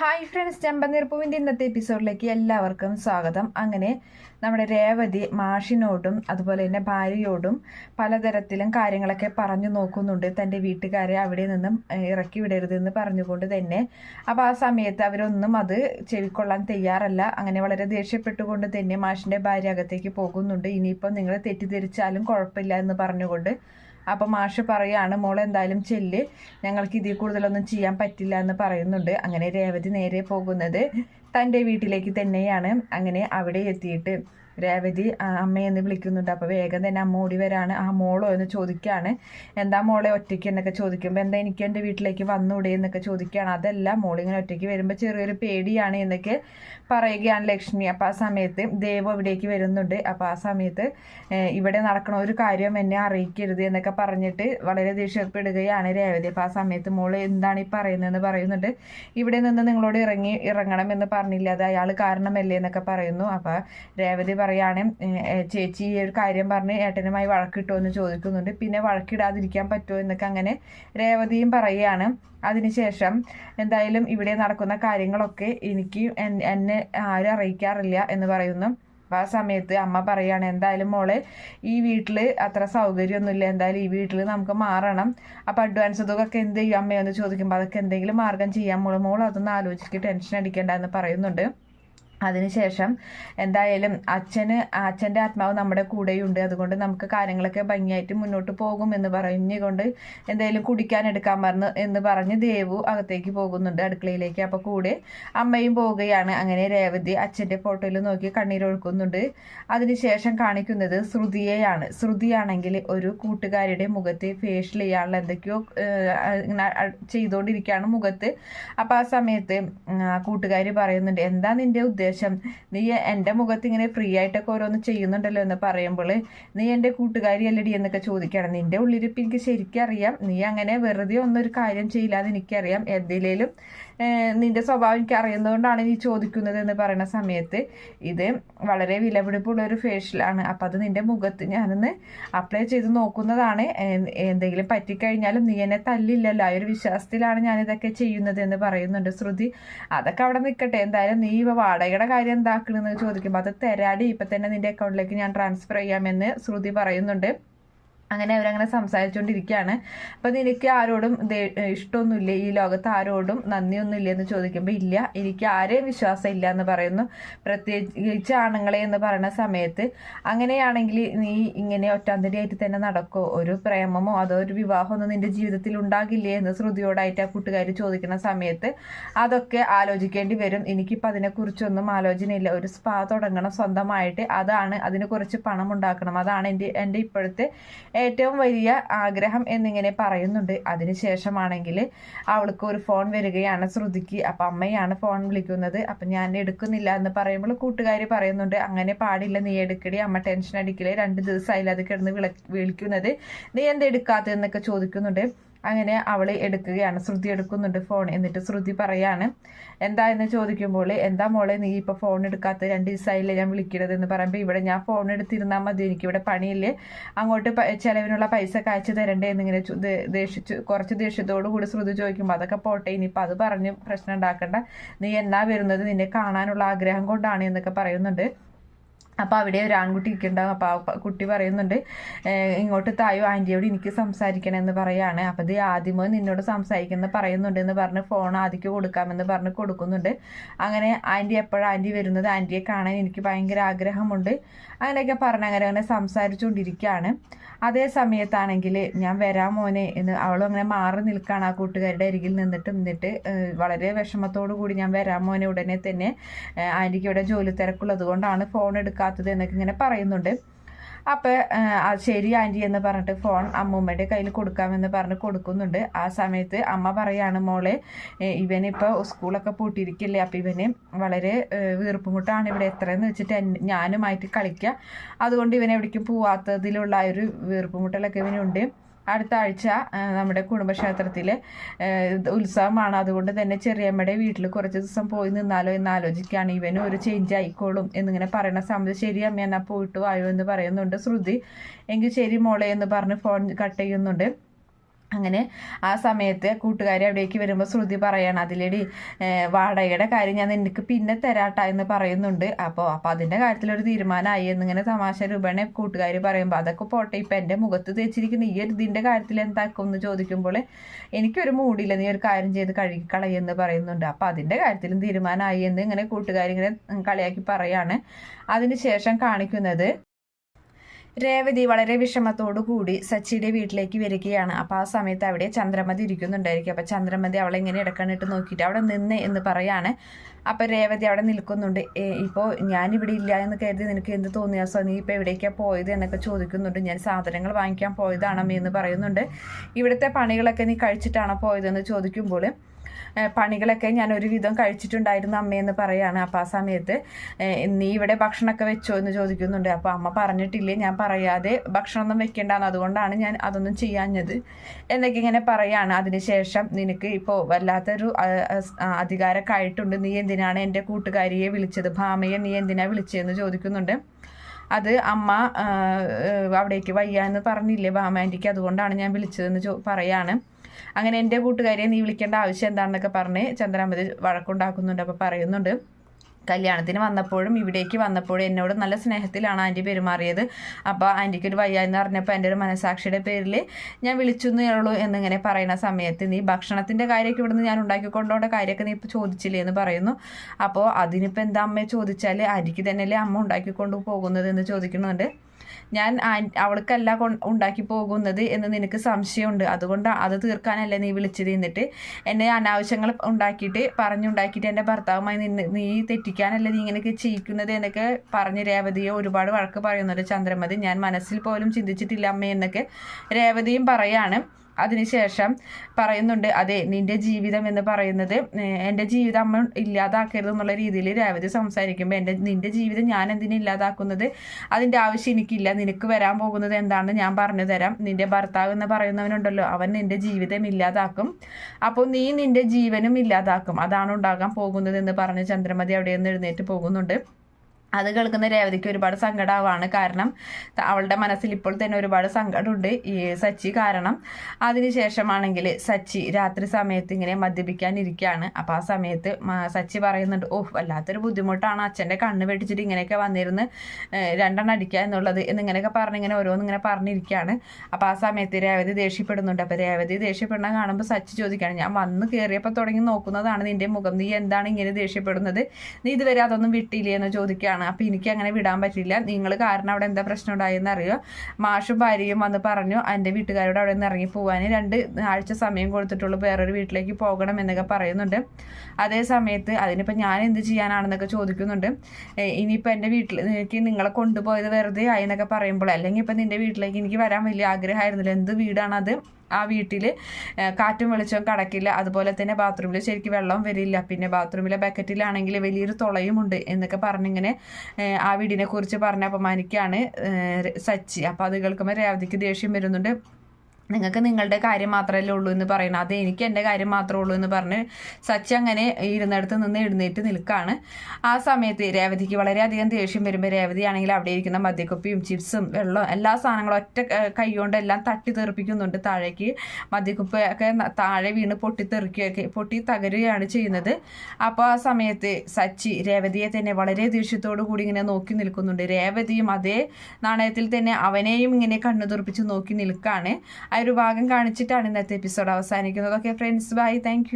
Hi friends ചെമ്പനീർപ്പൂവിന്റെ ഇന്നത്തെ എപ്പിസോഡിലേക്ക് എല്ലാവർക്കും സ്വാഗതം. അങ്ങനെ നമ്മുടെ രേവതി മാഷിനോടും അതുപോലെ തന്നെ ഭാര്യയോടും പലതരത്തിലും കാര്യങ്ങളൊക്കെ പറഞ്ഞു നോക്കുന്നുണ്ട്. തന്റെ വീട്ടുകാരെ അവിടെ നിന്നും ഇറക്കി വിടരുതെന്ന് പറഞ്ഞുകൊണ്ട് തന്നെ. അപ്പോൾ ആ സമയത്ത് അവരൊന്നും അത് ചെവിക്കൊള്ളാൻ തയ്യാറല്ല. അങ്ങനെ വളരെ ദേഷ്യപ്പെട്ടുകൊണ്ട് തന്നെ മാഷിന്റെ ഭാര്യ അകത്തേക്ക് പോകുന്നുണ്ട്. ഇനിയിപ്പോൾ നിങ്ങൾ തെറ്റിദ്ധരിച്ചാലും കുഴപ്പമില്ല എന്ന് പറഞ്ഞുകൊണ്ട് അപ്പം മാഷ് പറയാണ് മോൾ എന്തായാലും ചെല്ല്. ഞങ്ങൾക്ക് ഇതിൽ കൂടുതലൊന്നും ചെയ്യാൻ പറ്റില്ല എന്ന് പറയുന്നുണ്ട്. അങ്ങനെ രേവതി നേരെ പോകുന്നത് തന്റെ വീട്ടിലേക്ക് തന്നെയാണ്. അങ്ങനെ അവിടെ എത്തിയിട്ട് രേവതി അമ്മയെന്ന് വിളിക്കുന്നുണ്ട്. അപ്പോൾ വേഗം തന്നെ അമ്മ ഓടി വരാണ്. ആ മോളോ എന്ന് ചോദിക്കുകയാണ് എന്താ മോളെ ഒറ്റയ്ക്ക് എന്നൊക്കെ ചോദിക്കുമ്പോൾ എന്താ എനിക്ക് എന്റെ വീട്ടിലേക്ക് വന്നൂടെ എന്നൊക്കെ ചോദിക്കുകയാണ് അതല്ല മോളിങ്ങനെ ഒറ്റയ്ക്ക് വരുമ്പോൾ ചെറിയൊരു പേടിയാണ് എന്നൊക്കെ പറയുകയാണ് ലക്ഷ്മി. അപ്പോൾ ആ സമയത്ത് ദേവ് ഇവിടേക്ക് വരുന്നുണ്ട്. അപ്പോൾ ആ സമയത്ത് ഇവിടെ നടക്കണ ഒരു കാര്യം എന്നെ അറിയിക്കരുത് എന്നൊക്കെ പറഞ്ഞിട്ട് വളരെ ദേഷ്യപ്പെടുകയാണ് രേവതി. അപ്പോൾ ആ സമയത്ത് മോൾ എന്താണ് ഈ പറയുന്നതെന്ന് പറയുന്നുണ്ട്. ഇവിടെ നിന്ന് നിങ്ങളോട് ഇറങ്ങി ഇറങ്ങണം എന്ന് പറഞ്ഞില്ല. അത് അയാൾ കാരണമല്ലേ എന്നൊക്കെ പറയുന്നു. അപ്പോൾ രേവതി പറയാണ് ചേച്ചി ഈ ഒരു കാര്യം പറഞ്ഞ് ഏട്ടനുമായി വഴക്കിട്ടോ എന്ന് ചോദിക്കുന്നുണ്ട്. പിന്നെ വഴക്കിടാതിരിക്കാൻ പറ്റുമോ എന്നൊക്കെ അങ്ങനെ രേവതിയും പറയുകയാണ്. അതിനുശേഷം എന്തായാലും ഇവിടെ നടക്കുന്ന കാര്യങ്ങളൊക്കെ എനിക്ക് എന്നെ ആരും അറിയിക്കാറില്ല എന്ന് പറയുന്നു. ആ സമയത്ത് അമ്മ പറയാണ് എന്തായാലും മോളെ ഈ വീട്ടിൽ അത്ര സൗകര്യമൊന്നുമില്ല. എന്തായാലും ഈ വീട്ടിൽ നമുക്ക് മാറണം. അപ്പം അഡ്വാൻസ് തുക ഒക്കെ എന്ത് ചെയ്യും അമ്മയെന്ന് ചോദിക്കുമ്പോൾ അതൊക്കെ എന്തെങ്കിലും മാർഗം ചെയ്യാൻ മോൾ. മോൾ അതൊന്ന് ആലോചിച്ചിട്ട് ടെൻഷൻ അടിക്കേണ്ട എന്ന് പറയുന്നുണ്ട്. അതിനുശേഷം എന്തായാലും അച്ഛന് അച്ഛന്റെ ആത്മാവ് നമ്മുടെ കൂടെയുണ്ട്. അതുകൊണ്ട് നമുക്ക് കാര്യങ്ങളൊക്കെ ഭംഗിയായിട്ട് മുന്നോട്ട് പോകും എന്ന് പറഞ്ഞുകൊണ്ട് എന്തായാലും കുടിക്കാൻ എടുക്കാൻ പറഞ്ഞു എന്ന് പറഞ്ഞ് ദേവു അകത്തേക്ക് പോകുന്നുണ്ട് അടുക്കളയിലേക്ക്. അപ്പോൾ കൂടെ അമ്മയും പോവുകയാണ്. അങ്ങനെ രേവതി അച്ഛന്റെ ഫോട്ടോയിൽ നോക്കി കണ്ണീരൊഴുക്കുന്നുണ്ട്. അതിനുശേഷം കാണിക്കുന്നത് ശ്രുതിയെയാണ്. ശ്രുതിയാണെങ്കിൽ ഒരു കൂട്ടുകാരിയുടെ മുഖത്ത് ഫേഷ്യൽ ചെയ്യാനുള്ള എന്തൊക്കെയോ ചെയ്തുകൊണ്ടിരിക്കുകയാണ് മുഖത്ത്. അപ്പോൾ ആ സമയത്ത് കൂട്ടുകാരി പറയുന്നുണ്ട് എന്താ നിന്റെ ഉദ്ദേശം? നീ എന്റെ മുഖത്ത് ഇങ്ങനെ ഫ്രീ ആയിട്ടൊക്കെ ഓരോന്ന് ചെയ്യുന്നുണ്ടല്ലോ എന്ന് പറയുമ്പോൾ നീ എന്റെ കൂട്ടുകാരി അല്ലടി എന്നൊക്കെ ചോദിക്കണം നിന്റെ ഉള്ളിരിപ്പ് എനിക്ക് ശരിക്കും അറിയാം നീ അങ്ങനെ വെറുതെ ഒന്നും ഒരു കാര്യം ചെയ്യില്ല എന്ന് എനിക്കറിയാം. എന്തിലേലും നിന്റെ സ്വഭാവം എനിക്ക് അറിയുന്നതുകൊണ്ടാണ് നീ ചോദിക്കുന്നത് എന്ന് പറയുന്ന സമയത്ത് ഇത് വളരെ വിലപിടിപ്പുള്ള ഒരു ഫേഷ്യലാണ് അപ്പം അത് നിന്റെ മുഖത്ത് ഞാനൊന്ന് അപ്ലൈ ചെയ്ത് നോക്കുന്നതാണ്. എന്തെങ്കിലും പറ്റിക്കഴിഞ്ഞാലും നീ എന്നെ തല്ലില്ലല്ലോ. ആ ഒരു വിശ്വാസത്തിലാണ് ഞാനിതൊക്കെ ചെയ്യുന്നത് എന്ന് പറയുന്നുണ്ട് ശ്രുതി. അതൊക്കെ അവിടെ നിൽക്കട്ടെ എന്തായാലും നീ ഇപ്പോൾ വാടകയുടെ കാര്യം എന്താക്കണമെന്ന് ചോദിക്കുമ്പോൾ അത് തരാടി. ഇപ്പം തന്നെ നിന്റെ അക്കൗണ്ടിലേക്ക് ഞാൻ ട്രാൻസ്ഫർ ചെയ്യാമെന്ന് ശ്രുതി പറയുന്നുണ്ട്. അങ്ങനെ അവരങ്ങനെ സംസാരിച്ചുകൊണ്ടിരിക്കുകയാണ് അപ്പം നിനക്ക് ആരോടും ഇഷ്ടമൊന്നുമില്ല? ഈ ലോകത്ത് ആരോടും നന്ദിയൊന്നുമില്ല എന്ന് ചോദിക്കുമ്പോൾ ഇല്ല. എനിക്ക് ആരെയും വിശ്വാസം ഇല്ല എന്ന് പറയുന്നു. പ്രത്യേകിച്ച് ആണുങ്ങളെ എന്ന് പറയുന്ന സമയത്ത് അങ്ങനെയാണെങ്കിൽ നീ ഇങ്ങനെ ഒറ്റാന്തരിയായിട്ട് തന്നെ നടക്കോ? ഒരു പ്രേമമോ അതോ ഒരു വിവാഹമൊന്നും നിന്റെ ജീവിതത്തിൽ ഉണ്ടാകില്ലേ എന്ന് ശ്രുതിയോടായിട്ട് ആ കൂട്ടുകാർ ചോദിക്കുന്ന സമയത്ത് അതൊക്കെ ആലോചിക്കേണ്ടി വരും. എനിക്കിപ്പോൾ അതിനെക്കുറിച്ചൊന്നും ആലോചനയില്ല. ഒരു സ്പാ തുടങ്ങണം സ്വന്തമായിട്ട്. അതാണ് അതിന് കുറച്ച് പണം ഉണ്ടാക്കണം. അതാണ് എന്റെ എന്റെ ഇപ്പോഴത്തെ ഏറ്റവും വലിയ ആഗ്രഹം എന്നിങ്ങനെ പറയുന്നുണ്ട്. അതിനുശേഷമാണെങ്കിൽ അവൾക്ക് ഒരു ഫോൺ വരികയാണ് ശ്രുതിക്ക്. അപ്പം അമ്മയാണ് ഫോൺ വിളിക്കുന്നത്. അപ്പം ഞാൻ എടുക്കുന്നില്ല എന്ന് പറയുമ്പോൾ കൂട്ടുകാർ പറയുന്നുണ്ട് അങ്ങനെ പാടില്ല നീ എടുക്കടി. അമ്മ ടെൻഷൻ അടിക്കലേ രണ്ട് ദിവസമായില്ല അത് കിടന്ന് വിള വിളിക്കുന്നത്. നീ എന്താ എടുക്കാത്തതെന്നൊക്കെ ചോദിക്കുന്നുണ്ട്. അങ്ങനെ അവൾ എടുക്കുകയാണ്. ശ്രുതി എടുക്കുന്നുണ്ട് ഫോൺ എന്നിട്ട് ശ്രുതി പറയാണ് എന്താ? എന്ന് ചോദിക്കുമ്പോൾ എന്താ മോളെ നീ ഇപ്പോൾ ഫോൺ എടുക്കാത്ത രണ്ട് ദിവസമായില്ലേ ഞാൻ വിളിക്കണത്? എന്ന് പറയുമ്പോൾ ഇവിടെ ഞാൻ ഫോൺ എടുത്തിരുന്നാൽ മതി. എനിക്കിവിടെ പണിയില്ലേ. അങ്ങോട്ട് ചിലവിനുള്ള പൈസ കാച്ചു തരണ്ടേ എന്നിങ്ങനെ ദേഷിച്ചു. കുറച്ച് ദേഷ്യത്തോടു കൂടി ശ്രുതി ചോദിക്കുമ്പോൾ അതൊക്കെ പോട്ടെ ഇനിയിപ്പോൾ അത് പറഞ്ഞ് പ്രശ്നം ഉണ്ടാക്കണ്ട. നീ എന്നാ വരുന്നത് നിന്നെ കാണാനുള്ള ആഗ്രഹം കൊണ്ടാണ് എന്നൊക്കെ പറയുന്നുണ്ട്. അപ്പോൾ അവിടെ ഒരു ആൺകുട്ടി ഇരിക്കുന്നുണ്ടാവും അപ്പോൾ കുട്ടി പറയുന്നുണ്ട് "ഏഹ് ഇങ്ങോട്ട് തായോ? ആന്റിയോട് എനിക്ക് സംസാരിക്കണമെന്ന് പറയാണ്. അപ്പോൾ ഇത് ആദ്യമോ നിന്നോട് സംസാരിക്കുന്നത് പറയുന്നുണ്ട് എന്ന് പറഞ്ഞ് ഫോൺ ആദ്യക്ക് കൊടുക്കാമെന്ന് പറഞ്ഞ് കൊടുക്കുന്നുണ്ട്. അങ്ങനെ ആന്റി എപ്പോഴാണ് ആന്റി വരുന്നത്? ആന്റിയെ കാണാൻ എനിക്ക് ഭയങ്കര ആഗ്രഹമുണ്ട്. അങ്ങനെയൊക്കെ പറഞ്ഞ് അങ്ങനെ അങ്ങനെ സംസാരിച്ചുകൊണ്ടിരിക്കുകയാണ്. അതേ സമയത്താണെങ്കിൽ ഞാൻ വരാം മോനെ എന്ന് അവളും അങ്ങനെ മാറി നിൽക്കുകയാണ് ആ കൂട്ടുകാരുടെ അരികിൽ നിന്നിട്ട് നിന്നിട്ട് വളരെ വിഷമത്തോടു കൂടി ഞാൻ വരാം മോനെ ഉടനെ തന്നെ. ആന്റിക്ക് ഇവിടെ ജോലി തിരക്കുള്ളത് കൊണ്ടാണ് ഫോൺ എടുക്കാത്തത് എന്നൊക്കെ ഇങ്ങനെ പറയുന്നുണ്ട്. അപ്പോൾ ശരി ആന്റി എന്ന് പറഞ്ഞിട്ട് ഫോൺ അമ്മൂമ്മയുടെ കയ്യിൽ കൊടുക്കാമെന്ന് പറഞ്ഞ് കൊടുക്കുന്നുണ്ട്. ആ സമയത്ത് അമ്മ പറയാണ് മോളെ ഇവനിപ്പോ ഇവനിപ്പോൾ സ്കൂളൊക്കെ പൂട്ടിയിരിക്കില്ലേ അപ്പം ഇവന് വളരെ വീർപ്പുമുട്ടാണ് ഇവിടെ എത്രയെന്ന് വെച്ചിട്ട് ഞാനുമായിട്ട് കളിക്കുക അതുകൊണ്ട് ഇവൻ എവിടേക്കും പോവാത്തതിലുള്ള ഒരു വീർപ്പുമുട്ടലൊക്കെ ഇവനുണ്ട്. അടുത്ത ആഴ്ച നമ്മുടെ കുടുംബക്ഷേത്രത്തിലെ ആ, ഉത്സവമാണ്. അതുകൊണ്ട് തന്നെ ചെറിയമ്മയുടെ വീട്ടിൽ കുറച്ച് ദിവസം പോയി നിന്നാലോ എന്ന് ആലോചിക്കുകയാണ്. ഇവനും ഒരു ചേഞ്ച് ആയിക്കോളും എന്നിങ്ങനെ പറയുന്ന സമയത്ത് ശരി അമ്മ എന്നാ പോയിട്ട് വായോ എന്ന് പറയുന്നുണ്ട് ശ്രുതി. എങ്കിൽ ശരി മോളെ എന്ന് പറഞ്ഞ് ഫോൺ കട്ട് ചെയ്യുന്നുണ്ട്. അങ്ങനെ ആ സമയത്ത് കൂട്ടുകാരി അവിടേക്ക് വരുമ്പോൾ ശ്രുതി പറയാണ് അതിലടി വാടകയുടെ കാര്യം ഞാൻ നിനക്ക് പിന്നെ തരാട്ട എന്ന് പറയുന്നുണ്ട്. അപ്പോൾ അപ്പോൾ അതിന്റെ കാര്യത്തിലൊരു തീരുമാനമായി എന്നിങ്ങനെ തമാശ രൂപേണ കൂട്ടുകാർ പറയുമ്പോൾ അതൊക്കെ പോട്ടെ ഇപ്പം എന്റെ മുഖത്ത് തേച്ചിരിക്കുന്ന ഈ ഒരു ഇതിന്റെ കാര്യത്തിൽ എന്താക്കും എന്ന് ചോദിക്കുമ്പോൾ എനിക്കൊരു മൂടില്ല നീ ഒരു കാര്യം ചെയ്ത് കഴുകിക്കളയെന്ന് പറയുന്നുണ്ട്. അപ്പോൾ അതിന്റെ കാര്യത്തിലും തീരുമാനമായി എന്ന് ഇങ്ങനെ കൂട്ടുകാരിങ്ങനെ കളിയാക്കി പറയാണ്. അതിനുശേഷം കാണിക്കുന്നത് രേവതി വളരെ വിഷമത്തോടു കൂടി സച്ചിയുടെ വീട്ടിലേക്ക് വരികയാണ്. അപ്പോൾ ആ സമയത്ത് അവിടെ ചന്ദ്രമതി ഇരിക്കുന്നുണ്ടായിരിക്കും. അപ്പോൾ ചന്ദ്രമതി അവളെ ഇങ്ങനെ ഇടക്കണിട്ട് നോക്കിയിട്ട് അവിടെ നിന്ന് എന്ന് പറയാണ്. അപ്പോൾ രേവതി അവിടെ നിൽക്കുന്നുണ്ട്. ഇപ്പോൾ ഇവിടെ ഇല്ല എന്ന് കരുതി നിനക്ക് എന്ത് തോന്നിയാ? സോ നീ ഇപ്പോൾ എവിടേക്കാണ് പോയത്? എന്നൊക്കെ ചോദിക്കുന്നുണ്ട്. ഞാൻ സാധനങ്ങൾ വാങ്ങിക്കാൻ പോയതാണമ്മേ എന്ന് പറയുന്നുണ്ട്. ഇവിടുത്തെ പണികളൊക്കെ നീ കഴിച്ചിട്ടാണോ പോയതെന്ന് ചോദിക്കുമ്പോൾ പണികളൊക്കെ ഞാൻ ഒരുവിധം കഴിച്ചിട്ടുണ്ടായിരുന്നു അമ്മയെന്ന് പറയാണ് അപ്പോൾ ആ സമയത്ത്. നീ ഇവിടെ ഭക്ഷണമൊക്കെ വെച്ചോ എന്ന് ചോദിക്കുന്നുണ്ട്. അപ്പോൾ അമ്മ പറഞ്ഞിട്ടില്ലേ ഞാൻ പറയാതെ ഭക്ഷണമൊന്നും വെക്കേണ്ടെന്ന്. അതുകൊണ്ടാണ് ഞാൻ അതൊന്നും ചെയ്യാഞ്ഞത് എന്നൊക്കെ ഇങ്ങനെ പറയാണ്. അതിനുശേഷം നിനക്ക് ഇപ്പോൾ വല്ലാത്തൊരു അധികാരമൊക്കെ ആയിട്ടുണ്ട്. നീ എന്തിനാണ് എന്റെ കൂട്ടുകാരിയെ വിളിച്ചത്? ഭാമയെ നീ എന്തിനാണ് വിളിച്ചതെന്ന് ചോദിക്കുന്നുണ്ട്. അത് അമ്മ അവിടേക്ക് വയ്യ എന്ന് പറഞ്ഞില്ലേ ബാമാന്റിക്ക് അതുകൊണ്ടാണ് ഞാൻ വിളിച്ചതെന്ന് ചോ പറയാണ്. അങ്ങനെ എന്റെ കൂട്ടുകാരിയെ നീ വിളിക്കേണ്ട ആവശ്യം എന്താണെന്നൊക്കെ പറഞ്ഞ് ചന്ദ്രാമതി വഴക്കുണ്ടാക്കുന്നുണ്ട് അപ്പോൾ പറയുന്നുണ്ട്. കല്യാണത്തിന് വന്നപ്പോഴും ഇവിടേക്ക് വന്നപ്പോഴും എന്നോട് നല്ല സ്നേഹത്തിലാണ് ആന്റി പെരുമാറിയത്. അപ്പോൾ ആന്റിക്ക് ഒരു വയ്യ എന്ന് പറഞ്ഞപ്പോൾ എന്റെ ഒരു മനസാക്ഷിയുടെ പേരിൽ ഞാൻ വിളിച്ചു ഉള്ളൂ എന്നിങ്ങനെ പറയുന്ന സമയത്ത് നീ ഭക്ഷണത്തിന്റെ കാര്യമൊക്കെ ഇവിടുന്ന് ഞാൻ ഉണ്ടാക്കിക്കൊണ്ടോണ്ട കാര്യമൊക്കെ നീ ഇപ്പോൾ ചോദിച്ചില്ലേ? എന്ന് പറയുന്നു. അപ്പോൾ അതിനിപ്പോൾ എന്താ അമ്മയെ ചോദിച്ചാൽ ആന്റിക്ക് തന്നെയല്ലേ അമ്മ ഉണ്ടാക്കിക്കൊണ്ട് പോകുന്നത്? എന്ന് ചോദിക്കുന്നുണ്ട്. ഞാൻ അവൾക്കല്ല ഉണ്ടാക്കി പോകുന്നത് എന്ന് നിനക്ക് സംശയമുണ്ട്. അതുകൊണ്ട് അത് തീർക്കാനല്ലേ നീ വിളിച്ചത് എന്നിട്ട് എന്നെ അനാവശ്യങ്ങൾ ഉണ്ടാക്കിയിട്ട് പറഞ്ഞുണ്ടാക്കിയിട്ട് എന്റെ ഭർത്താവുമായി നിന്ന് നീ തെറ്റിക്കാനല്ലേ നീ ഇങ്ങനെയൊക്കെ ചെയ്യിക്കുന്നത് എന്നൊക്കെ പറഞ്ഞ് രേവതിയെ ഒരുപാട് വഴക്ക് പറയുന്നുണ്ട്. ചന്ദ്രമതി ഞാൻ മനസ്സിൽ പോലും ചിന്തിച്ചിട്ടില്ല അമ്മ എന്നൊക്കെ രേവതിയും പറയാണ്. അതിനുശേഷം പറയുന്നുണ്ട് അതെ നിന്റെ ജീവിതം എന്ന് പറയുന്നത് എന്റെ ജീവിതം അമ്മ ഇല്ലാതാക്കരുത് എന്നുള്ള രീതിയിൽ രേവതി സംസാരിക്കുമ്പോൾ എന്റെ നിന്റെ ജീവിതം ഞാൻ എന്തിനു ഇല്ലാതാക്കുന്നത്? അതിന്റെ ആവശ്യം എനിക്കില്ല. നിനക്ക് വരാൻ പോകുന്നത് എന്താണെന്ന് ഞാൻ പറഞ്ഞു തരാം. നിന്റെ ഭർത്താവ് എന്ന് പറയുന്നവനുണ്ടല്ലോ അവൻ നിന്റെ ജീവിതം ഇല്ലാതാക്കും. അപ്പോൾ നീ നിന്റെ ജീവനും ഇല്ലാതാക്കും. അതാണ് ഉണ്ടാകാൻ പോകുന്നത് എന്ന് പറഞ്ഞ് ചന്ദ്രമതി അവിടെ നിന്ന് എഴുന്നേറ്റ് പോകുന്നുണ്ട്. അത് കേൾക്കുന്ന രേവതിക്ക് ഒരുപാട് സങ്കടമാവാണ് കാരണം അവളുടെ മനസ്സിൽ ഇപ്പോൾ തന്നെ ഒരുപാട് സങ്കടമുണ്ട്. ഈ സച്ചി കാരണം. അതിനുശേഷമാണെങ്കിൽ സച്ചി രാത്രി സമയത്ത് ഇങ്ങനെ മദ്യപിക്കാനിരിക്കുകയാണ് അപ്പോൾ ആ സമയത്ത് സച്ചി പറയുന്നുണ്ട് ഓഹ് വല്ലാത്തൊരു ബുദ്ധിമുട്ടാണ്. അച്ഛന്റെ കണ്ണ് വെട്ടിച്ചിട്ട് ഇങ്ങനെയൊക്കെ വന്നിരുന്ന് രണ്ടെണ്ണം അടിക്കുക എന്നുള്ളത് എന്നിങ്ങനെയൊക്കെ പറഞ്ഞിങ്ങനെ ഓരോന്നിങ്ങനെ പറഞ്ഞിരിക്കുകയാണ് അപ്പോൾ ആ സമയത്ത് രേവതി ദേഷ്യപ്പെടുന്നുണ്ട്. അപ്പോൾ രേവതി ദേഷ്യപ്പെടുന്ന കാണുമ്പോൾ സച്ചി ചോദിക്കുകയാണ് ഞാൻ വന്ന് കയറിയപ്പോൾ തുടങ്ങി നോക്കുന്നതാണ് നിന്റെ മുഖം. നീ എന്താണ് ഇങ്ങനെ ദേഷ്യപ്പെടുന്നത്? നീ ഇതുവരെ അതൊന്നും വിട്ടില്ലേ? എന്ന് ചോദിക്കുകയാണ് ആണ്. അപ്പോൾ എനിക്ക് അങ്ങനെ വിടാൻ പറ്റില്ല. നിങ്ങൾ കാരണം അവിടെ എന്താ പ്രശ്നം ഉണ്ടായെന്ന് അറിയോ? മാഷും ഭാര്യയും വന്ന് പറഞ്ഞു എന്റെ വീട്ടുകാരോട് അവിടെ നിന്ന് ഇറങ്ങി പോകാൻ രണ്ട് ആഴ്ച സമയം കൊടുത്തിട്ടുള്ളൂ. വേറൊരു വീട്ടിലേക്ക് പോകണം എന്നൊക്കെ പറയുന്നുണ്ട്. അതേ സമയത്ത് അതിനിപ്പോൾ ഞാൻ എന്ത് ചെയ്യാനാണെന്നൊക്കെ ചോദിക്കുന്നുണ്ട്. ഇനിയിപ്പോൾ എന്റെ വീട്ടിലേക്ക് നിങ്ങളെ കൊണ്ടുപോയത് വെറുതെ ആയി എന്നൊക്കെ പറയുമ്പോൾ അല്ലെങ്കിൽ ഇപ്പം നിന്റെ വീട്ടിലേക്ക് എനിക്ക് വരാൻ വലിയ ആഗ്രഹമായിരുന്നില്ല. എന്ത് വീടാണത്? ആ വീട്ടിൽ കാറ്റും വെളിച്ചവും കടക്കില്ല. അതുപോലെ തന്നെ ബാത്റൂമിൽ ശരിക്കും വെള്ളം വരില്ല. പിന്നെ ബാത്റൂമിലെ ബക്കറ്റിലാണെങ്കിൽ വലിയൊരു തുളയുമുണ്ട് എന്നൊക്കെ പറഞ്ഞിങ്ങനെ ആ വീടിനെ കുറിച്ച് പറഞ്ഞ് അപമാനിക്കുകയാണ് സച്ചി. അപ്പോൾ അത് കേൾക്കുമ്പോൾ രേവതിക്ക് ദേഷ്യം വരുന്നുണ്ട്. നിങ്ങൾക്ക് നിങ്ങളുടെ കാര്യം മാത്രമല്ലേ ഉള്ളൂ എന്ന് പറയുന്നത് അത് എനിക്ക് എന്റെ കാര്യം മാത്രമേ ഉള്ളൂ എന്ന് പറഞ്ഞ് സച്ചി അങ്ങനെ ഇരുന്നിടത്ത് നിന്ന് എഴുന്നേറ്റ് നിൽക്കുകയാണ് ആ സമയത്ത് രേവതിക്ക് വളരെയധികം ദേഷ്യം വരുമ്പോൾ രേവതിയാണെങ്കിൽ അവിടെ ഇരിക്കുന്ന മദ്യക്കുപ്പിയും ചിപ്സും വെള്ളവും എല്ലാ സാധനങ്ങളും ഒറ്റ കൈകൊണ്ട് എല്ലാം തട്ടി തെറിപ്പിക്കുന്നുണ്ട്. താഴേക്ക് മദ്യക്കുപ്പി ഒക്കെ താഴെ വീണ് പൊട്ടി തെറിക്കുകയൊക്കെ പൊട്ടി തകരുകയാണ് ചെയ്യുന്നത്. അപ്പോൾ ആ സമയത്ത് സച്ചി രേവതിയെ തന്നെ വളരെ ദേഷ്യത്തോടു കൂടി ഇങ്ങനെ നോക്കി നിൽക്കുന്നുണ്ട്. രേവതിയും അതേ നാണയത്തിൽ തന്നെ അവനെയും ഇങ്ങനെ കണ്ണു തുറപ്പിച്ച് നോക്കി നിൽക്കുകയാണ് ഒരു ഭാഗം കാണിച്ചിട്ടാണ് ഇന്നത്തെ എപ്പിസോഡ് അവസാനിക്കുന്നത്. Okay friends bye thank